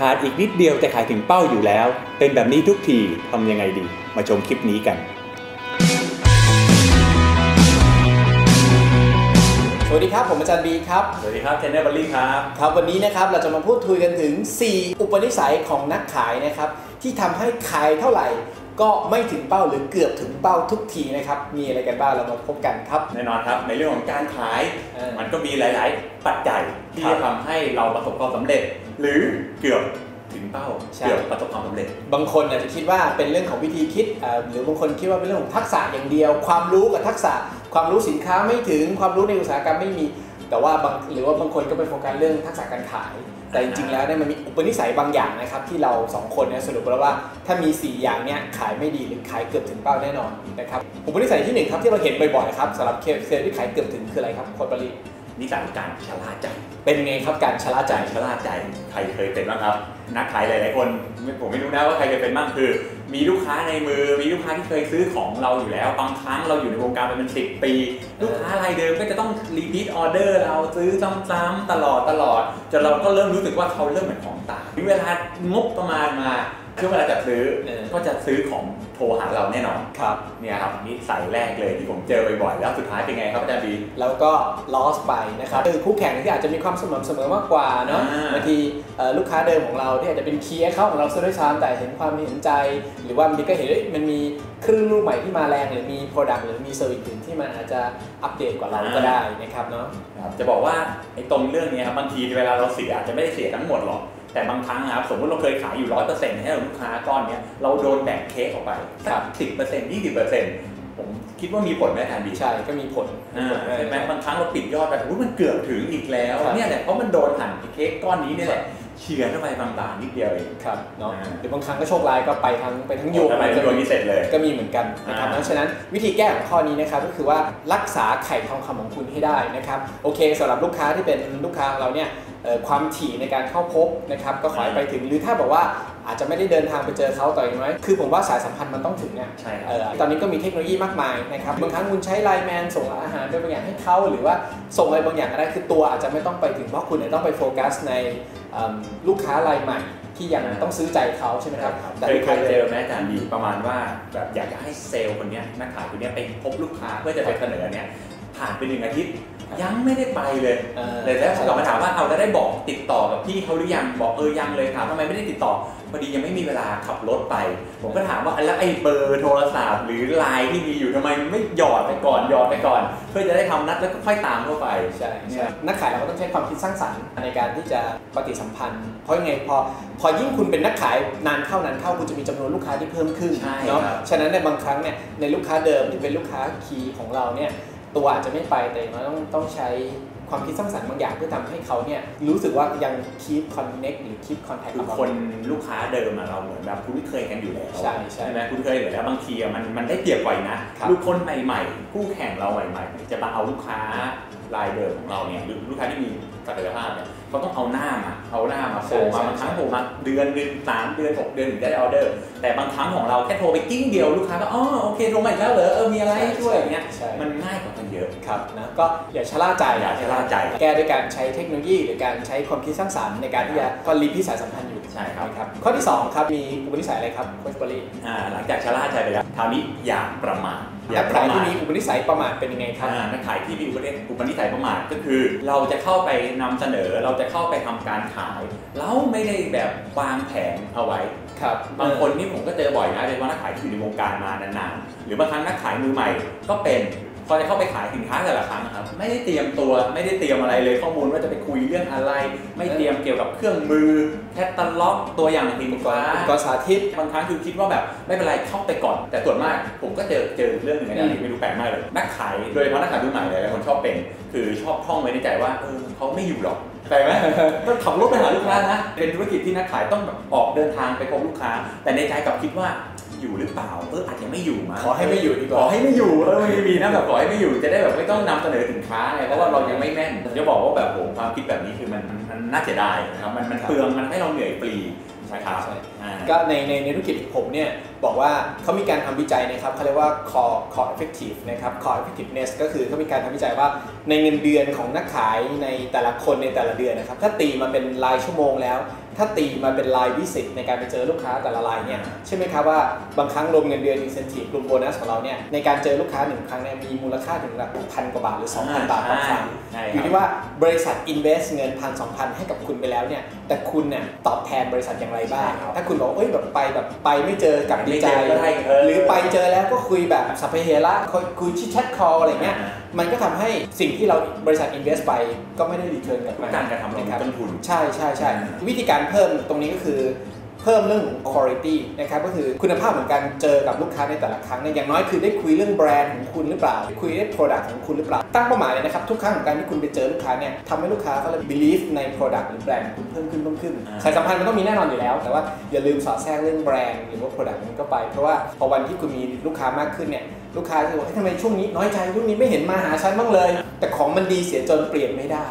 ขาดอีกนิดเดียวจะขายถึงเป้าอยู่แล้ว เป็นแบบนี้ทุกทีทำยังไงดี มาชมคลิปนี้กัน สวัสดีครับ ผมอาจารย์บีครับ สวัสดีครับเทนเนอร์บัลลี่ครับ ครับ วันนี้นะครับเราจะมาพูดคุยกันถึง 4 อุปนิสัยของนักขายนะครับ ที่ทำให้ขายเท่าไหร่ ก็ไม่ถึงเป้าหรือเกือบถึงเป้าทุกทีนะครับ มีอะไรกันบ้างเรามาพบกันครับ แน่นอนครับ ในเรื่องของการขาย เออ มันก็มีหลาย ๆ ปัจจัยที่ครับจะทำให้เราประสบความสำเร็จ หรือเกือบถึงเป้าใช่ เกือบประสบความสำเร็จ บางคนอาจจะคิดว่าเป็นเรื่องของวิธีคิดอ่าหรือบางคนคิดว่าเป็นเรื่องของทักษะอย่างเดียว ความรู้กับทักษะ ความรู้สินค้าไม่ถึง ความรู้ในอุตสาหกรรมไม่มี แต่ว่าบางหรือว่าบางคนก็ไปโฟกัสเรื่องทักษะการขาย แต่จริงๆแล้วเนี่ยมันมีอุปนิสัยบางอย่างนะครับที่เราสองคนเนี่ยสรุปแล้วว่าถ้ามี 4 อย่างเนี่ยขายไม่ดีหรือขายเกือบถึงเป้าแน่นอนนะครับอุปนิสัยที่หนึ่งครับที่เราเห็นบ่อยๆครับสำหรับเคเซลล์ที่ขายเกือบถึงคืออะไรครับคนบริ นิสัยของการชะล่าใจ เป็นไงครับการชะล่าใจชะล่าใจใครเคยเป็นบ้างครับ นักขายหลายๆคนผมไม่รู้นะว่าใครเคยเป็นบ้างคือ มีลูกค้าในมือมีลูกค้าที่เคยซื้อของเราอยู่แล้วบางครั้งเราอยู่ในวงการมาเป็นสิบปี ลูกค้ารายเดิมก็จะต้องรีพีทออเดอร์เราซื้อซ้ำๆตลอดตลอดจนเราก็เริ่มรู้สึกว่าเขาเริ่มเหมือนของตายถึงเวลางบประมาณมา ช่วงเวลาจะซื้อเออก็จะซื้อของโทรหาเราแน่นอนครับเนี่ยครับนิสัยแรกเลยที่ผมเจอบ่อยๆแล้วสุดท้ายเป็นไงครับอาจารย์บีแล้วก็ loss ไปนะครับคือคู่แข่งที่อาจจะมีความสม่ำเสมอมากกว่าเนาะอ่าบางทีเอ่อลูกค้าเดิมของเราที่อาจจะเป็นคีย์เข้าของเราซะด้วยซ้ำแต่เห็นความเห็นใจ หรือว่าบางทีก็เห็นเอ้ยมันมีเครื่องลูกใหม่ที่มาแรง หรือมี product หรือมี service อื่นที่มันอาจจะอัปเดตกว่าเราก็ได้นะครับเนาะครับจะบอกว่าไอ้ตรงเรื่องเนี้ยครับบางทีเวลาเราเสียอาจจะไม่ได้เสียทั้งหมดหรอก แต่บางครั้งนะครับสมมติเราเคยขายอยู่ร้อยเปอร์เซ็นต์ให้กับลูกค้าก้อนเนี้ยเราโดนแบ่งเค้กออกไปสักสิบเปอร์เซ็นต์ยี่สิบเปอร์เซ็นต์ผมคิดว่ามีผลไหมอาจารย์บีใช่ก็มีผลอ่าใช่ไหมบางครั้งเราปิดยอดไปอุ๊ยมันเกือบถึงอีกแล้วครับเนี่ยแหละเพราะมันโดนหั่นไอ้เค้กก้อนนี้เนี่ยแหละ เฉือนเข้าไปบางๆนิดเดียวเองครับเนาะอ่าหรือบางครั้งก็โชคร้ายก็ไปทั้งไปทั้งยวงทำไมเป็นตัวนี้เสร็จเลยก็มีเหมือนกันนะครับอ่าเพราะฉะนั้นวิธีแก้ของข้อนี้นะครับก็คือว่ารักษาไข่ทองคำของคุณให้ได้นะครับโอเคสำหรับลูกค้าที่เป็นลูกค้าของเราเนี่ยเอ่อความถี่ในการเข้าพบนะครับก็ขอให้ไปถึงหรือถ้าบอกว่าอาจจะไม่ได้เดินทางไปเจอเขาต่ออย่างน้อยคือผมว่าสายสัมพันธ์มันต้องถึงเนี่ยใช่ครับเอ่อตอนนี้ก็มีเทคโนโลยีมากมายนะครับบางครั้งคุณใช้ไลน์แมนส่งอาหารด้วยบางอย่างให้เขาหรือว่าส่งอะไรบางอย่างก็ได้คือตัวอาจจะไม่ต้องไปถึงเพราะคุณเนี่ยต้องไปโฟกัสในเอิ่ม ลูกค้ารายใหม่ที่ยังต้องซื้อใจเขาใช่ไหมครับเคยเคยเจอไหมอาจารย์บีประมาณว่าแบบอยากจะให้เซลล์คนเนี้ยนักขายคนเนี้ยไปพบลูกค้าเพื่อจะไปเสนอเนี่ยผ่านไปหนึ่งอาทิตย์ยังไม่ได้ไปเลยเอ่อเลยแล้วเขากลับมาถามว่าเอาแล้วได้บอกติดต่อกับพี่เขาหรือยังบอกเออยังเลยถามทำไมไม่ได้ติดต่อพอดียังไม่มีเวลาขับรถไป ผมก็ถามว่าแล้วไอ้เบอร์โทรศัพท์หรือไลน์ที่มีอยู่ทำไมไม่หยอดไปก่อนหยอดไปก่อน เพื่อจะได้ทำนัดแล้วก็ค่อยตามเข้าไปใช่ใช่นักขายเราก็ต้องใช้ความคิดสร้างสรรค์ในการที่จะปฏิสัมพันธ์ เพราะยังไงพอพอยิ่งคุณเป็นนักขายนานเข้านานเข้าคุณจะมีจำนวนลูกค้าที่เพิ่มขึ้นใช่เนาะครับฉะนั้นในบางครั้งเนี่ยในลูกค้าเดิมที่เป็นลูกค้าคีย์ของเราเนี่ยตัวอาจจะไม่ไปแต่อย่างน้อยต้องต้องใช้ความคิดสร้างสรรค์บางอย่างเพื่อทำให้เขาเนี่ยรู้สึกว่ายัง keep connect หรือ keep contact คือกับเราคนลูกค้าเดิมอะเราเหมือนแบบคุ้นเคยกันอยู่แล้วใช่ใช่ไหมคุ้นเคยอยู่แล้วบางทีอะมันมันได้เปรียบกว่าอีกนะครับลูกคนใหม่ๆคู่แข่งเราใหม่ ๆ จะมาเอาลูกค้ารายเดิมของเราเนี่ยหรือลูกค้าที่มี ศักยภาพเนี่ยเขาต้องเอาหน้ามาเอาหน้ามาโผล่มาบางครั้งโผล่มาเดือนหนึ่งสามเดือนหกเดือนถึงจะได้ออเดอร์ แต่บางครั้งของเราแค่โทรไปกิ้งเดียวลูกค้าก็อ๋อโอเคโทรมาอีกแล้วเหรอเออมีอะไรให้ช่วยอย่างเงี้ยใช่มันง่ายกว่ากันเยอะครับนะก็อย่าชะล่าใจอย่าชะล่าใจ แก้ด้วยการใช้เทคโนโลยี หรือการใช้ความคิดสร้างสรรค์ในการที่จะก็รีพิสายสัมพันธ์อยู่ใช่ครับนะครับข้อที่2ครับมีอุปนิสัยอะไรครับโคชบริอ่าหลังจากชะล่าใจไปแล้วคราวนี้อย่าประมาท อย่านักประขายมาที่ทมีอุปนิสัยประมาทเป็นยังไงครับอ่านักขายที่มีอุปนิอุปนิสัยประมาทก็คือ เราจะเข้าไปนำเสนอเราจะเข้าไปทำการขาย แล้วไม่ได้แบบวางแผนเอาไว้ครับบางคนนี่ผมก็เจอบ่อยนะโดยเฉพาะนักขายที่อยู่ในวงการมานานๆหรือบางครั้งนักขายมือใหม่ก็เป็น พอจะเข้าไปขายสินค้าแต่ละครั้งนะครับไม่ได้เตรียมตัวไม่ได้เตรียมอะไรเลยข้อมูลว่าจะไปคุยเรื่องอะไร ไม่เตรียมเกี่ยวกับเครื่องมือแคตตาล็อกตัวอย่างสินอุปกรค้าณ์อุปกรณ์สาธิตบางครั้งคือคิดว่าแบบไม่เป็นไรเข้าไปก่อน แต่ส่วนมากผมก็เจอเจอเรื่องหนึ่งนะที่ไม่รู้แปลกมากเลยนักขายโดยเฉพาะนักขายรุ่นใหม่เลยหลายคนชอบเป็น คือชอบท่องไว้ในใจว่าเออเขาไม่อยู่หรอกแปลกไหมต้องขับรถไปหาลูกค้านะเป็นธุรกิจที่นักขายต้องแบบออกเดินทางไปพบลูกค้า แต่ในใจกลับคิดว่า อยู่หรือเปล่าเอออาจจะไม่อยู่มั้งขอให้ไม่อยู่ดีกขว่าอให้ไม่อยู่เออไม่มีนะแบบขอให้ไม่อยู่จะได้แบบไม่ต้องนำเสนอสินค้าไงเพราะว่าเรายังไม่แม่นผมจะบอกว่าแบบโหความคิดแบบนี้คือมันมันมันน่าเสียดายนะครับมันมันเปลืองมันให้เราเหนื่อยฟรีนะครับใช่อ่าก็ในในในธุรกิจของผมเนี่ยบอกว่าเขามีการทำวิจัยนะครับเขาเรียกว่า core core effective นะครับ core effectiveness ก็คือเขามีการทำวิจัยว่าในเงินเดือนของนักขายในแต่ละคนในแต่ละเดือนนะครับถ้าตีมาเป็นรายชั่วโมงแล้ว ถ้าตีมาเป็นรายวิสิตในการไปเจอลูกค้าแต่ละรายเนี่ยใช่ไหมครับว่าบางครั้งรวมเงินเดือน incentive รวมโบนัสของเราเนี่ยในการเจอลูกค้าหนึ่งครั้งเนี่ยมีมูลค่าถึงหลักพันกว่าบาทหรือ 2,000 บาทต่อครั้งใช่อคยู่รับที่ว่าบริษัท invest เงินพันสองพันให้กับคุณไปแล้วเนี่ยแต่คุณเนี่ยตอบแทนบริษัทอย่างไรบ้างใช่ครับถ้าคุณบอกเอ้ยแบบไปแบบไปไม่เจอกลับดีใจไม่เจอก็ได้เออหรือไปเจอแล้วก็คุยแบบสัพเพเหระคุยคุยชิดแชทคอลอะไรเงี้ยมันก็ทำให้สิ่งที่เราบริษัท invest ไป ก็ไม่ได้รีเทิร์นกลับมาการกระทำเรามีนะครับต้นทุน ใช่ใช่ใช่อืมวิธีการเพิ่มตรงนี้ก็คือเพิ่มเรื่องของ quality นะครับก็คือคุณภาพเหมือนกันเจอกับลูกค้าในแต่ละครั้งเนี่ยอย่างน้อยคือได้คุยเรื่องแบรนด์ของคุณหรือเปล่า คุยเรื่อง product ของคุณหรือเปล่า ตั้งเป้าหมายเลยนะครับ ทุกครั้งของการที่คุณไปเจอลูกค้าเนี่ยทำให้ลูกค้าเขาเลย believe ใน product หรือแบรนด์ของคุณเพิ่มขึ้นเพิ่มขึ้นอ่าสายสัมพันธ์มันต้องมีแน่นอนอยู่แล้ว แต่ว่าอย่าลืมสอดแทรกเรื่องแบรนด์หรือว่า product มันก็ไป เพราะว่าพอวันที่คุณมีลูกค้ามากขึ้นเนี่ยลูกค้าจะบอกเฮ้ยทำไมช่วงนี้น้อยใจช่วงนี้ไม่เห็นมาหาฉันบ้างเลย แต่ของมันดีเสียจนเปลี่ยนไม่ได้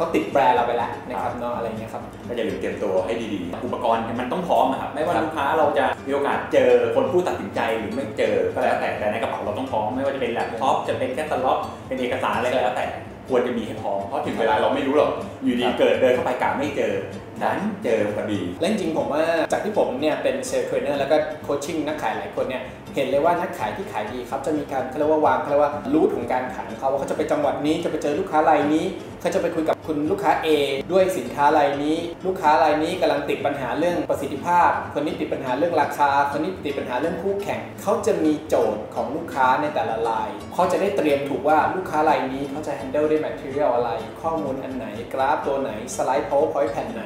เขาติดแบรนด์เราไปแล้วนะครับเนาะอะไรเงี้ยครับก็อย่าลืมเตรียมตัวให้ดีๆ อุปกรณ์มันต้องพร้อมอะครับไม่ว่าครับลูกค้าเราจะมีโอกาสเจอคนผู้ตัดสินใจหรือไม่เจอก็แล้วแต่แต่ในกระเป๋าเราต้องพร้อมไม่ว่าจะเป็นแล็ปท็อปจะเป็นแคตตาล็อกเป็นเอกสารอะไรก็แล้วแต่ควรจะมีให้พร้อมเพราะถึงเวลาเราไม่รู้หรอกอยู่ดีครับเกิดเดินเข้าไปกะไม่เจอนั้นเจอพอดีและจริงๆผมว่าจากที่ผมเนี่ยเป็นเซลล์เทรนเนอร์แล้วก็โคชชิ่งนักขายหลายคนเนี่ยเห็นเลยว่านักขายที่ขายดีครับจะมีการเขาเรียกว่าวางเขาเรียกว่ารูทของการขายของเขาว่าเขาจะไปจังหวัดนี้จะไปเจอลูกค้ารายนี้ เขาจะไปคุยกับคุณลูกค้า A ด้วยสินค้ารายนี้ ลูกค้ารายนี้กำลังติดปัญหาเรื่องประสิทธิภาพ คนนี้ติดปัญหาเรื่องราคา คนนี้ติดปัญหาเรื่องคู่แข่งเขาจะมีโจทย์ของลูกค้าในแต่ละรายเขาจะได้เตรียมถูกว่าลูกค้ารายนี้เขาจะ handle ด้วย material อะไร ข้อมูลอันไหน กราฟตัวไหน สไลด์ powerpoint แผ่นไหน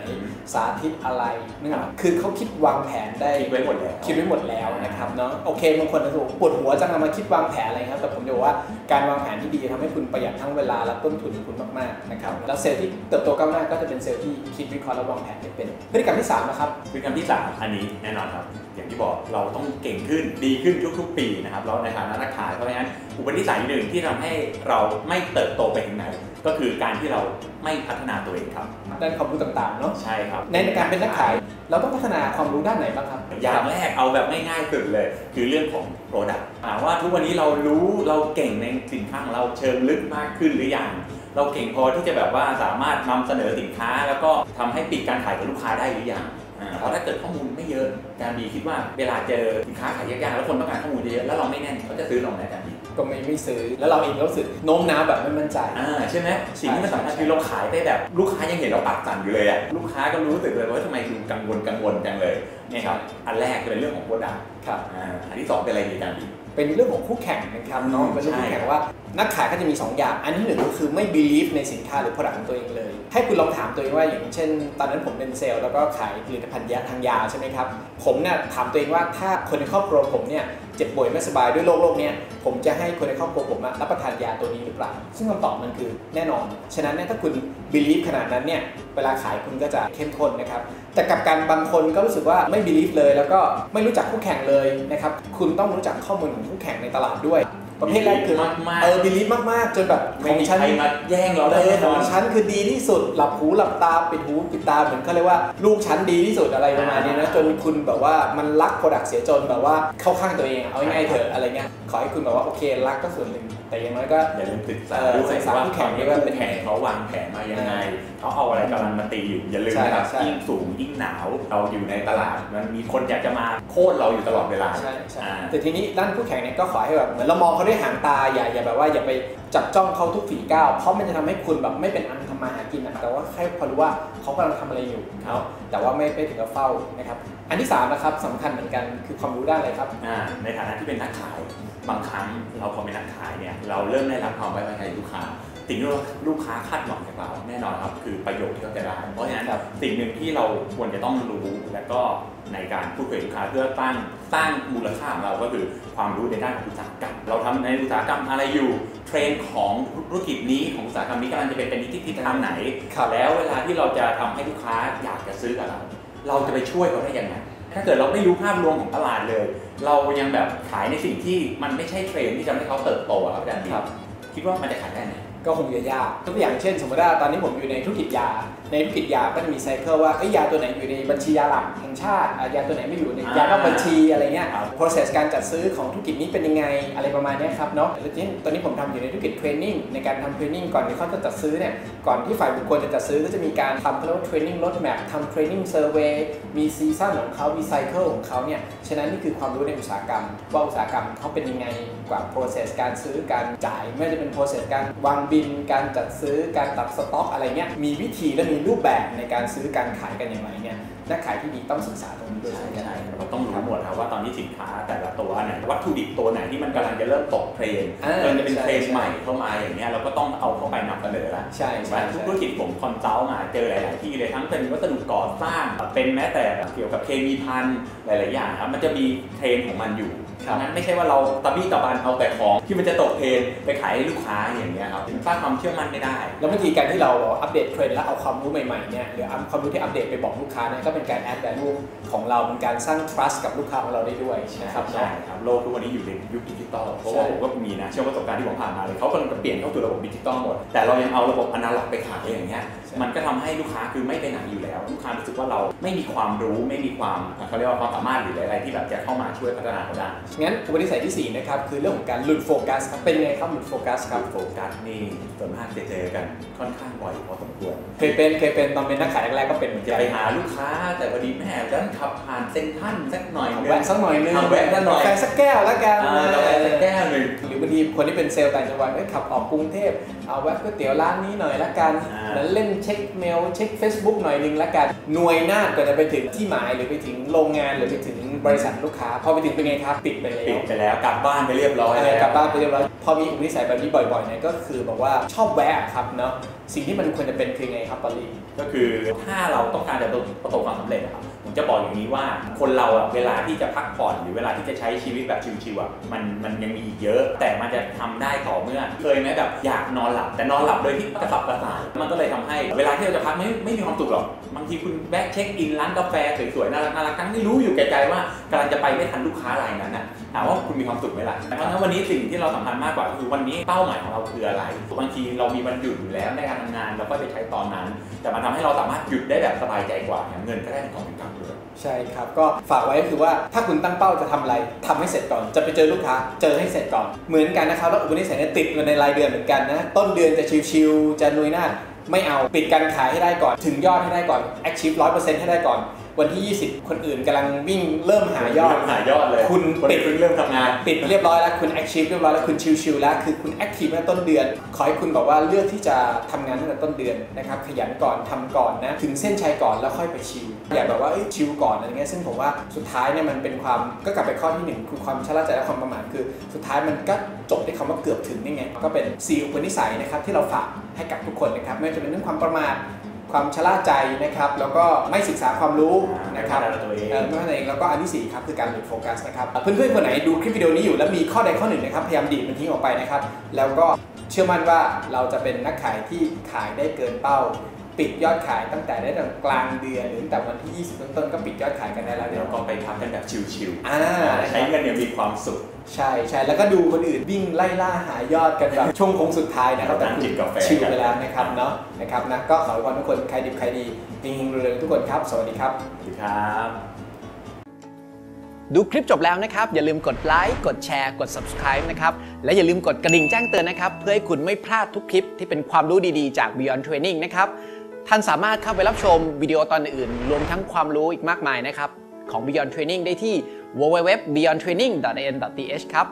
สาธิตอะไรนึกออกไหมคือเขาคิดวางแผนได้คิดไว้หมดแล้วคิดไว้หมดแล้วนะครับเนาะโอเคบางคนอาจจะบอกปวดหัวจังเอามาคิดวางแผนอะไรครับแต่ผมจะบอกว่าการวางแผนที่ดีจะทำให้คุณประหยัดทั้งเวลาและต้นทุนของคุณมากๆนะครับแล้วเซลล์ที่เติบโตก้าวหน้าก็จะเป็นเซลล์ที่คิดวิเคราะห์และวางแผนให้เป็นพฤติกรรมที่สามนะครับพฤติกรรมที่สามอันนี้แน่นอนครับอย่างที่บอกเราต้องเก่งขึ้นดีขึ้นทุกๆ ปีนะครับเราในฐานะนักขายเพราะฉะนั้นอุปนิสัยหนึ่งที่ทำให้เราไม่เติบโตไปถึงไหนก็คือการที่เราไม่พัฒนาตัวเองครับด้านความรู้ต่างๆเนาะใช่ครับในการเป็นนักขาย เราต้องพัฒนาความรู้ด้านไหนบ้างครับอย่างแรกเอาแบบง่ายๆสุดเลย คือเรื่องของ Product ถามว่าทุกวันนี้เรารู้เราเก่งในสินค้าของเราเชิงลึกมากขึ้นหรือยัง เราเก่งพอที่จะแบบว่าสามารถนำเสนอสินค้า แล้วก็ทำให้ปิดการขายกับลูกค้าได้หรือยังอ่าเพราะถ้าเกิดข้อมูลไม่เยอะการดีคิดว่าเวลาเจอสินค้าขายยากๆแล้วคนต้องการข้อมูลเยอะๆแล้วเราไม่แน่นเขาจะซื้อเราไหมอาจารย์ดีก็ไม่ไม่ซื้อแล้วเราเองก็รู้สึกโน้มน้าวแบบไม่มั่นใจอ่าใช่ไหมสิ่งที่มันสำคัญใช่คือเราขายไปแบบลูกค้ายังเห็นเราปากสั่นอยู่เลยอะลูกค้าก็รู้สึกเลยว่าทำไมดูกังวลกังวลจังเลยเนี่ยครับอันแรกจะเป็นเรื่องของโปรดักต์ครับอ่าอันที่สองเป็นอะไรดีอาจารย์ดี เป็นเรื่องของคู่แข่งนะครับเน้องอืมเป็นเรื่องคู่ใช่แข่งว่า นักขายก็จะมี 2 อย่าง อันที่หนึ่งก็คือไม่ believe ในสินค้าหรือ product ของตัวเองเลย ให้คุณลองถามตัวเองว่าอย่างเช่น ตอนนั้นผมเป็นเซลล์แล้วก็ขายผลิตภัณฑ์ยาทางยาใช่ไหมครับ ผมเนี่ยถามตัวเองว่าถ้าคนในครอบครัวผมเนี่ย เจ็บป่วยไม่สบายด้วยโรคโรคเนี้ยผมจะให้คนในครอบครัวผมรับประทานยาตัวนี้หรือเปล่า ซึ่งคำตอบมันคือแน่นอน ฉะนั้นเนี่ยถ้าคุณบิลีฟขนาดนั้นเนี่ยเวลาขายคุณก็จะเข้มข้นนะครับ แต่กับการบางคนก็รู้สึกว่าไม่บิลีฟเลย แล้วก็ไม่รู้จักคู่แข่งเลยนะครับ คุณต้องรู้จักข้อมูลของคู่แข่งในตลาดด้วย ประเภทแรกคือมากมากเออ believe มากๆ จนแบบไม่ของมีฉันใครมาแย่งเราเอได้อแน่ขนอองนฉันคือดีที่สุด หลับหูหลับตาปิดหูปิดตาเหมือนเขาเรียกว่าลูกฉันดีที่สุดอะไรประมาณนี้นะจนคุณแบบว่ามันรักโปรดักเสียจนแบบว่าเข้าข้างตัวเองอะเอาง่ายๆเถอะอะไรเงี้ยขอให้คุณแบบว่าโอเครักก็ส่วนหนึ่งแต่อย่างน้อยก็อย่าลืมศึกษาเออด้วยศึกษาว่าคู่แข่งนี้ด้วยว่าคู่เป็นแข่งไงเขาวางแผนมายังไงเขาเอาอะไรกำลังมาตีอยู่อย่าลืมใช่นะครับใช่ยิ่งสูงยิ่งหนาวเราอยู่ในตลาดมันมีคนอยากจะมาโค่นเราอยู่ตลอดเวลาใช่ใช่อ่าแต่ทีนี้ด้านคู่แข่งเนี่ยก็ขอให้แบบเหมือนเรามองเขาด้วยหางตาอย่าอย่าแบบว่าอย่าไปจับจ้องเขาทุกฝีก้าวเพราะมันจะทำให้คุณแบบไม่เป็นอันทำมาหากินนะแต่ว่าแค่พอรู้ว่าเขากำลังทำอะไรอยู่ครับแต่ว่าไม่ไม่ถึงกับเฝ้านะครับอันที่สามนะครับสำคัญเหมือนกันคือความรู้ด้านอะไรครับอ่าในฐานะที่เป็นนักขาย บางครั้งเราพอเป็นนักขายเนี่ยเราเริ่มได้รับความไว้วางใจจากลูกค้าสิ่งที่ลูกค้าคาดหวังจากเราแน่นอนครับคือประโยชน์ที่เขาจะได้เพราะฉะนั้นครับสิ่งหนึ่งที่เราควรจะต้องรู้และก็ในการพูดคุยกับลูกค้าเพื่อตั้งสร้างมูลค่าของเราก็คือความรู้ในด้านของอุตสาหกรรม เราทำในอุตสาหกรรมอะไรอยู่เทรนด์ของธุรกิจนี้ของอุตสาหกรรมนี้กำลังจะเป็นเป็นทิศทางไหนครับแล้วเวลาที่เราจะทำให้ลูกค้าอยากจะซื้อกับเรา เราจะไปช่วยเขาได้ยังไง ถ้าเกิดเราไม่รู้ภาพรวมของตลาดเลย เรายังแบบขายในสิ่งที่มันไม่ใช่เทรนด์ที่จะทำให้เขาเติบโตอะครับอาจารย์บีครับ คิดว่ามันจะขายได้ไหมก็คงจะยากตัวอย่างเช่น สมมติว่าตอนนี้ผมอยู่ในธุรกิจยา ในธุรกิจยาก็จะมีไซเคิลว่าเอ้ยยาตัวไหนอยู่ในบัญชียาหลักแห่งชาติอะยาตัวไหนไม่อยู่ในยานอกบัญชีอะไรเงี้ยครับ process การจัดซื้อของธุรกิจนี้เป็นยังไงอะไรประมาณเนี้ยครับเนาะแล้วทีนี้ตอนนี้ผมทำอยู่ในธุรกิจเทรนนิ่งในการทำเทรนนิ่งก่อนที่เขาจะจัดซื้อเนี่ยก่อนที่ฝ่ายบุคคลจะจัดซื้อก็จะมีการทำเขาเรียกว่าเทรนนิ่งรถแมพทำเทรนนิ่งเซอร์เวย์มีซีซั่นของเขามีไซเคิลของเขาเนี่ยฉะนั้นนี่คือความรู้ในอุตสาหกรรม ว่าอุตสาหกรรมเขาเป็นยังไงกว่า process การซื้อการจ่ายไม่ว่าจะเป็น process การวางบิน การจัดซื้อการตัดสต็อกอะไรเงี้ยมีวิธีและมีรูปแบบในการซื้อการขายกันอย่างไรเนี่ยนักขายที่ดีต้องศึกษาตรงนี้ด้วยใช่ใช่ไหมใช่เราต้องรู้ ว่าตอนนี้สินค้าแต่ละตัวไหนวัตถุดิบตัวไหนที่มันกำลังจะเริ่มตกเทรนด์อ่าเริ่มจะเป็นใช่เทรนด์ใช่ใหม่เข้ามาอย่างเงี้ยเราก็ต้องเอาเข้าไปนำเสนอละใช่ใช่ว่าทุกธุรกิจผมคอนซัลท์มาเจอหลาย ๆ ที่เลยทั้งเป็นวัสดุก่อสร้างเป็นแม้แต่เกี่ยวกับเคมีพันหลาย ๆ อย่างครับมันจะมีเทรนด์ของมันอยู่ดังนั้นไม่ใช่ว่าเราตะบี้ตะบันเอาแต่ของที่มันจะตกเทรนด์ไปขายให้ลูกค้าอย่างเงี้ยครับสร้างความเชื่อมั่นไม่ได้ แล้วบางทีการที่เราอัปเดตเทรนด์แล้วเอาความรู้ใหม่ ๆ เนี่ยหรือเอาความรู้ที่อัปเดตไปบอกลูกค้าเนี่ยก็เป็นการ add value ของเราเป็นการสร้าง trust กับลูกค้าของเราได้ด้วยใช่นะครับใช่เนาะครับโลกทุกวันนี้อยู่ในยุคดิจิตอลเพราะว่าใช่ผมก็มีนะเชื่อประสบการณ์ที่ผมผ่านมาเลยเขากำลังจะเปลี่ยนเข้าสู่ระบบดิจิตอลหมดแต่เรายังเอาระบบอนาล็อกไปขายอย่างเงี้ยใช่มันก็ทำให้ลูกค้าคือไม่ไปไหนอยู่แล้ว ลูกค้ารู้สึกว่าเราไม่มีความรู้ไม่มีความเขาเรียกว่าความสามารถหรืออะไรที่แบบจะเข้ามาช่วยพัฒนาเขาได้งั้นอุปนิสัยที่4นะครับคือเรื่องของการหลุดโฟกัสครับเป็นไงครับหลุดโฟกัสครับโฟกัสนี่ส่วนมากจะเจอกันค่อนข้างบ่อยพอสมควรเคยเป็นเคยเป็นตอนเป็นนักขายแรกๆก็เป็นเหมือนจะกันไปหาลูกค้าแต่พอดีแม่ดันขับผ่านเซ็นทรัลสักหน่อยเอานึงแวะสักหน่อยนึงเอาแวะสักหน่อยกาแฟสักแก้วแล้วกันอ่ากาแฟสักแก้วหนึ่งหรือบางทีคนที่เป็นเซลล์ต่างจังหวัดเอ้ยขับออกกรุงเทพเอาแวะก๋วยเตี๋ยวร้านนี้หน่อยละกันอ่าแล้วเล่นเช็คเมลเช็ค Facebook หน่อยนึงละกันหน่วยนาดกว่าจะไปถึงที่หมายหรือไปถึงโรงงานหรือไปถึงบริษัทลูกค้าพอไปถึงเป็นไงครับปิดไปแล้วปิดไปแล้วกลับบ้านไปเรียบร้อยอะไรแล้วกลับบ้านไปเรียบร้อยพอมีอุปนิสัยแบบนี้บ่อยๆเนี่ยก็คือแบบว่าชอบแวะครับเนาะสิ่งที่มันควรจะเป็นคือไงครับปอลลี่ก็คือถ้าเราต้องการจะประสบความสำเร็จอะครับผม จะบอกอย่างนี้ว่าคนเราอะเวลาที่จะพักผ่อนหรือเวลาที่จะใช้ชีวิตแบบชิวๆอะมันมันยังมีอีกเยอะ แต่มันจะทำได้ต่อเมื่อเคยไหมแบบอยากนอนหลับ แต่นอนหลับโดยที่กระสับกระส่ายมันก็เลยทำให้เวลาที่เราจะพักไม่ไม่มีความสุขหรอกบางทีคุณแวะเช็คอินร้านกาแฟสวยๆน่ารักน่ารักทั้งที่รู้อยู่แก่ใจว่ากำลังจะไปไม่ทันลูกค้ารายนั้นอะ ถามว่าคุณมีความสุขไหมล่ะเพราะฉะนั้นวันนี้สิ่งที่เราสำคัญมากกว่าก็คือวันนี้เป้าหมายของเราคืออะไร บางทีเรามีวันหยุดอยู่แล้วในการทำงานเราก็ไปใช้ตอนนั้น แต่มันทำให้เราสามารถหยุดได้แบบสบายใจกว่าอย่างเงินก็ได้เป็นกองเป็นกำเลยใช่ครับ ก็ฝากไว้ก็คือว่าถ้าคุณตั้งเป้าจะทำอะไรทำให้เสร็จก่อน จะไปเจอลูกค้า เจอให้เสร็จก่อน เหมือนกันนะครับ แล้วอุปนิสัยเนี่ยติดกันในรายเดือนเหมือนกันนะ ต้นเดือนจะชิวๆจะนุยหน้า ไม่เอา ปิดการขายให้ได้ก่อน ถึงยอดให้ได้ก่อน achieve 100%ให้ได้ก่อน วันที่ 20 คนอื่นกำลังวิ่งเริ่มหายอดหายอดเลย คุณคนปิดเพิ่งเริ่มทำงานปิดเรียบร้อยแล้วคุณ achieve เรียบร้อยแล้วคุณชิวๆแล้วคือคุณ active ตั้งแต่ต้นเดือน ขอให้คุณบอกว่าเลือกที่จะทำงานตั้งแต่ต้นเดือนนะครับขยันก่อนทำก่อนนะถึงเส้นชัยก่อนแล้วค่อยไปชิวอย่าแบบว่าเอ้ยชิวก่อนอะไรเงี้ยซึ่งผมว่าสุดท้ายเนี่ยมันเป็นความก็กลับไปข้อที่หนึ่งคือความชะล่าใจและความประมาทคือ สุดท้ายมันก็จบด้วยคำว่าเกือบถึงนี่ไงก็เป็นสี่อุปนิสัยนะครับที่เราฝากให้กับทุกคนนะครับไม่ว่าจะเป็นเรื่องความประมาท ความชะล่าใจนะครับ แล้วก็ไม่ศึกษาความรู้นะครับไม่พัฒนาตัวเองเอ่อไม่ว่าตัวเองแล้วก็อันที่สี่ครับ คือการหลุดโฟกัสนะครับ เพื่อนๆคนไหนดูคลิปวิดีโอนี้อยู่แล้วมีข้อใดข้อหนึ่งนะครับ พยายามดีดมันทิ้งออกไปนะครับ แล้วก็เชื่อมั่นว่าเราจะเป็นนักขายที่ขายได้เกินเป้า ปิดยอดขายตั้งแต่ได้ตั้งกลางเดือนหรือตั้งแต่วันที่ 20 ต้นๆก็ปิดยอดขายกันได้แล้วเดี๋เดี๋ยยววก็ไปพักกันแบบชิวอ่าๆใช้เงินอย่างมีความสุข ใช่ใช่แล้วก็ดูคนอื่นวิ่งไล่ล่าหายอดกันแบบช่วงโค้งสุดท้ายนะครับแต่นั่งคุณจิบกาแฟชิลไปแล้วนะครับเนาะนะครับนะก็ขอให้ทุกคนใครดีใครดีจริงๆเร็วๆทุกคนครับ สวัสดีครับสวัสดีครับ ดูคลิปจบแล้วนะครับ อย่าลืมกดไลค์กดแชร์กด subscribe นะครับ และอย่าลืมกดกระดิ่งแจ้งเตือนนะครับ เพื่อให้คุณไม่พลาดทุกคลิปที่เป็นความรู้ดีๆจาก Beyond Training นะครับ ท่านสามารถเข้าไปรับชมวิดีโอตอนอื่น รวมทั้งความรู้อีกมากมายนะครับ ของ Beyond Training ได้ที่ www.beyondtraining.in.th ครับ